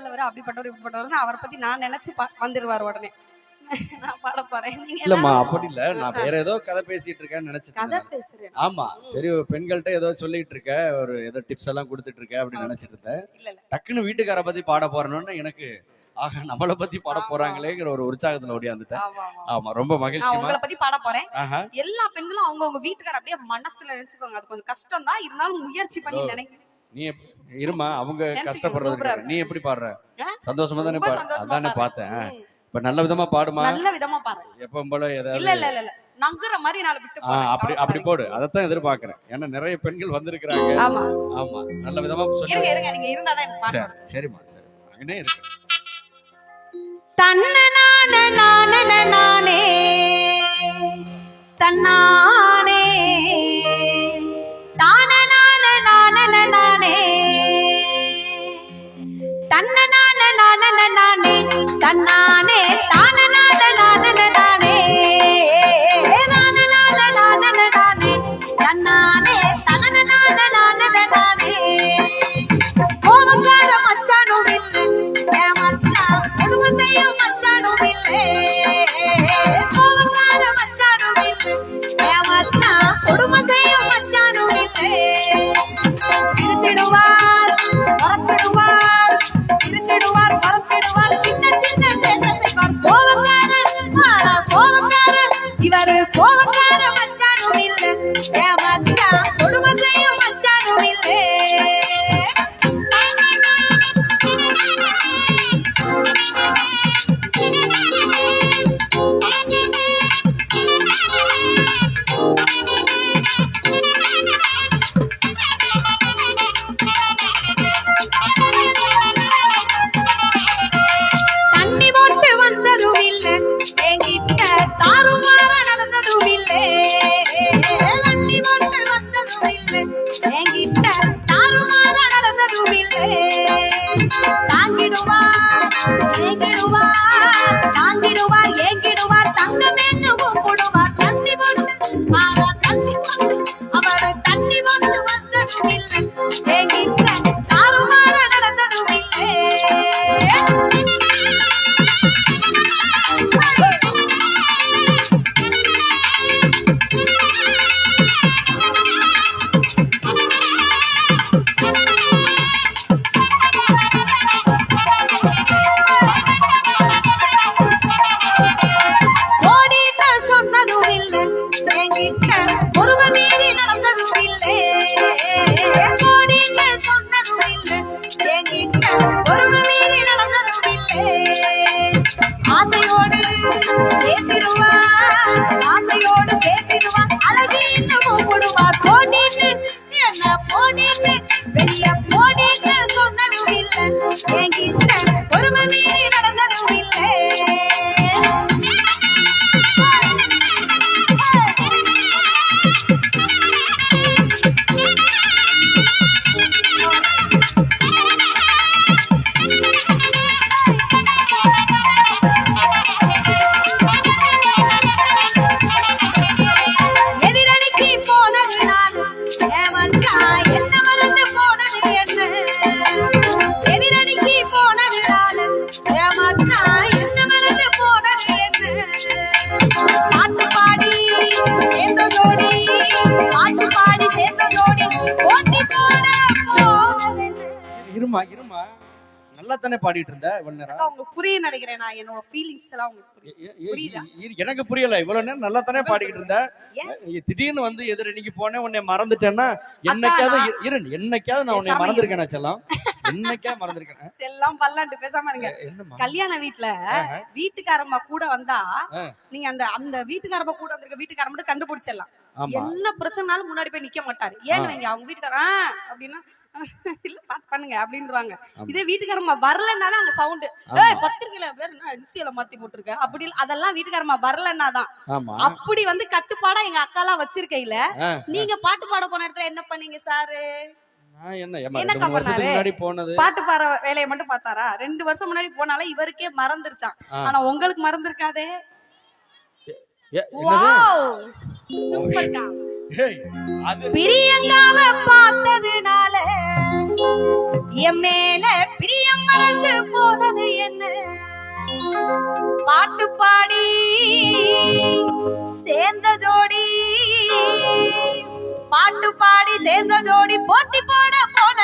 நல்லவர் அப்படிப்பட்டவர் இப்படிப்பட்டவர் அவரை பத்தி நான் நினைச்சு வந்துருவாரு உடனே. நான் பாட போறேன். இல்லம்மா அப்படி இல்ல. நான் வேற ஏதோ கதை பேசிட்டு இருக்கேன்னு நினைச்சிட்டு கதை. பேசுறேன். ஆமா. சரி பெண்கள்ட்ட ஏதோ சொல்லிட்டு இருக்க ஒரு ஏதோ டிப்ஸ் எல்லாம் கொடுத்துட்டு இருக்க அப்படின்னு நினைச்சிட்டு இருந்தேன். டக்குன்னு வீட்டுக்கார பத்தி பாட போறேன்னு எனக்கு ஆக நம்மள பத்தி பாட. போறாங்களேங்கிற ஒரு உற்சாகத்துல ஓடியாந்துட்டேன். ஆமா ரொம்ப நான் மகிழ்ச்சிமா? உங்களை பத்தி பாட போறேன். எல்லா பெண்களும் அவங்க அவங்க வீட்டுக்கார அப்படியே மனசுல நினைச்சுக்கோங்க. அது கொஞ்சம் கஷ்டம் தான் இருந்தாலும் முயற்சி பண்ணி ஓ. நீ இருமா அவங்க கஷ்டப்படுறது நீ எப்படி பாடுற? சந்தோஷமா தானே பாடு அதானே. பார்த்தேன். இப்ப நல்ல விதமா பாடுமா? நல்ல விதமா பாரு எப்பவும் போல ஏதாவது இல்ல இல்ல இல்ல நங்குற மாதிரி நாலு போறேன். அப்படி அப்படி போடு. அதைத்தான் எதிர்பார்க்கிறேன். ஏன்னா நிறைய பெண்கள் வந்திருக்கிறாங்க. ஆமா. ஆமா. நல்ல விதமா இருங்க இருங்க. நீங்க இருந்தாதான் எனக்கு பாட்டு சரி சரிம்மா சரி. அங்கனே இருக்கு தன்ன நான நான நானே. தன்னானே. மறைச்சிடுவார் சிரிச்சிடுவார் மறைச்சிடுவார் சின்ன சின்ன சேட்டை செய்வார். கோவக்காரர் ஆனா கோவக்காரர் இவரு கோவக்கார மச்சானும் இல்ல. ஏ மச்சான்? தாறுமாற நடந்ததும் இல்ல. தாங்கிடுவார் ஏங்கிடுவார் தாங்கிடுவார் ஏங்கிடுவார் தங்கம் என்ன கூப்பிடுவார் தண்ணி இல்லை ஓடின்னு சொன்னதும் இல்லை. என்கிட்ட ஆசையோடு பேசிடுவார் ஆசையோடு போடின்னு என்ன போடின்னு வெளிய போனது நான் என்ன மறந்து போனது என்ன எதிரணிக்கு போனது என்ன மறந்து போனது என்ன பாட்டு பாடி சேர்ந்த ஜோடி பாட்டு பாடி சேர்ந்த ஜோடி ஓட்டி போன போனது இருமா இருமா? நல்லா தானே பாடிட்டு இருந்த இவ்வளவு நேரம்? உங்களுக்கு புரியும் நினைக்கிறேன். நான் என்னோட ஃபீலிங்ஸ் எல்லாம் உங்களுக்கு புரியுதா? எனக்கு புரியல. இவ்வளவு நேரம் நல்லா தானே பாடிக்கிட்டு இருந்த? ஏன்? ஏ, திடீர்னு வந்து எதிரணிக்கு போனேன். உன்னை மறந்துட்டேன்னா என்னைக்காவது இரு- என்னைக்காவது நான் உன்னை மறந்துருக்கேனா செல்லம். என்னைக்கா மறந்துருக்கேன்? செல்லாம் பல்லாண்டு பேசாம இருங்க. கல்யாண ஆஹா. வீட்டுக்காரம்மா கூட வந்தா. நீங்க அந்த அந்த வீட்டுக்காரம்மா கூட வந்திருக்க மட்டும் கண்டுபிடிச்சிடலாம். என்ன பிரச்சனைனாலும் முன்னாடி போய் நிக்க மாட்டாரு. ஏங்க. நீங்க அவங்க வீட்டுக்கார அப்படின்னா இல்ல பாத்து பண்ணுங்க அப்படின்றாங்க. இதே வீட்டுக்காரம்மா வரலன்னாலும் அங்க சவுண்ட். ஏய் பத்திரிக்கையில பேர் என்ன இன்சியல மாத்தி போட்டிருக்க? அப்படி அதெல்லாம் வீட்டுக்காரம்மா வரலன்னா தான். ஆமா. அப்படி வந்து கட்டுப்பாடா எங்க அக்கா எல்லாம் வச்சிருக்கையில நீங்க பாட்டு பாட போன இடத்துல என்ன பண்ணீங்க சாரு? பாட்டு பாடுற வேலையை மட்டும் பார்த்தாரா? ரெண்டு வருஷம் முன்னாடி போனாலே இவருக்கே மறந்துருச்சான். ஆனா உங்களுக்கு மறந்துருக்காதே? பிரியங்காவ பார்த்ததுனால என் மேல பிரிய என் மறந்து போனது என்ன? பாட்டு பாடி சேர்ந்த ஜோடி பாட்டு பாடி சேர்ந்த ஜோடி போட்டி போட போட